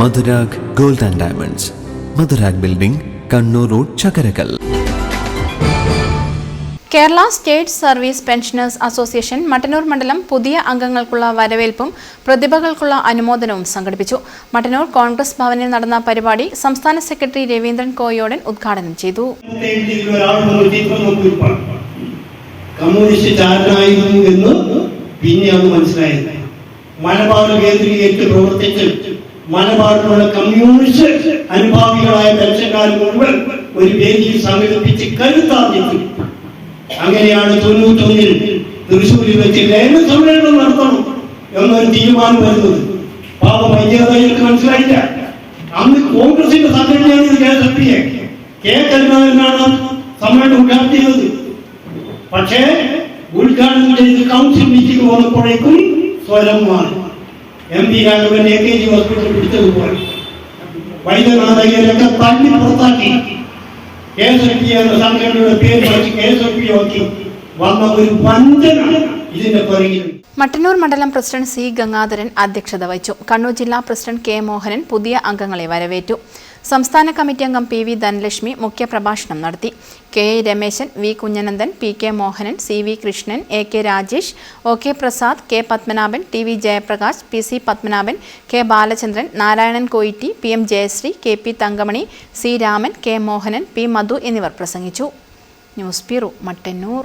Madhurag gold and diamonds. Madhurag building Kannur road Chakkarakal. Kerala state service pensioners association Mattannur മണ്ഡലം പുതിയ അംഗങ്ങൾക്കുള്ള വരവേൽപ്പും പ്രതിഭകൾക്കുള്ള അനുമോദനവും സംഘടിപ്പിച്ചു. മട്ടന്നൂർ കോൺഗ്രസ് ഭവനിൽ നടന്ന പരിപാടി സംസ്ഥാന സെക്രട്ടറി രവീന്ദ്രൻ കോയോടൻ ഉദ്ഘാടനം ചെയ്തു. പിന്നെ അത് കമ്മ്യൂണിസ്റ്റ് ചാരനായിരുന്നു എന്ന് മനസ്സിലായത് മലബാർ കേന്ദ്രീകരിച്ച് പ്രവർത്തിച്ച് മലബാറിലുള്ള കമ്മ്യൂണിസ്റ്റ് അനുഭാവികളായ പെൻഷൻകാർ മുഴുവൻ ഒരു വേദിയിൽ സംഘടിപ്പിച്ച് കരുത്താർജിച്ചു. അങ്ങനെയാണ് തൊണ്ണൂറ്റൊന്നിൽ തൃശ്ശൂരിൽ വെച്ച് ലയന സമ്മേളനം നടത്തണം എന്നൊരു തീരുമാനം വരുന്നത്. പാപ വൈദ്യതയ്ക്ക് മനസ്സിലായില്ല. അന്ന് കോൺഗ്രസിന്റെ സംഘടനയാണ് ഇത് കെ എസ് പിയെ കെ കരുണാകരനാണ് സമ്മേളനം ഉദ്ഘാടനം പക്ഷേ ഉദ്ഘാടനം ചെയ്ത് കൗൺസിൽ മീറ്റിംഗ് വന്നപ്പോഴേക്കും സ്വരം മാറി M P Raghavan A K G hospital പിടിച്ചതുപോലെ വൈദ്യനാഥകരൊക്കെ തള്ളി പുറത്താക്കി. കെ എസ് എഫ് എന്ന സംഘടനയുടെ പേര് മാറ്റി കെ എസ് എഫ് പി ആക്കി. വന്ന ഒരു വഞ്ചന ഇതിന്റെ പുറകിൽ മട്ടന്നൂർ മണ്ഡലം പ്രസിഡന്റ് സി ഗംഗാധരൻ അധ്യക്ഷത വഹിച്ചു. കണ്ണൂർ ജില്ലാ പ്രസിഡന്റ് കെ മോഹനൻ പുതിയ അംഗങ്ങളെ വരവേറ്റു. സംസ്ഥാന കമ്മിറ്റി അംഗം പി വി ധനലക്ഷ്മി മുഖ്യപ്രഭാഷണം നടത്തി. K A Rameshan V Kunhanandan P K Mohanan C V Krishnan A K Rajesh O K Prasad K Padmanabhan T V Jayaprakash P C Padmanabhan K Balachandran Narayanan Koyitti P M Jayasree K P Thankamani C Raman K Mohanan P Madhu എന്നിവർ പ്രസംഗിച്ചു. News bureau Mattannur.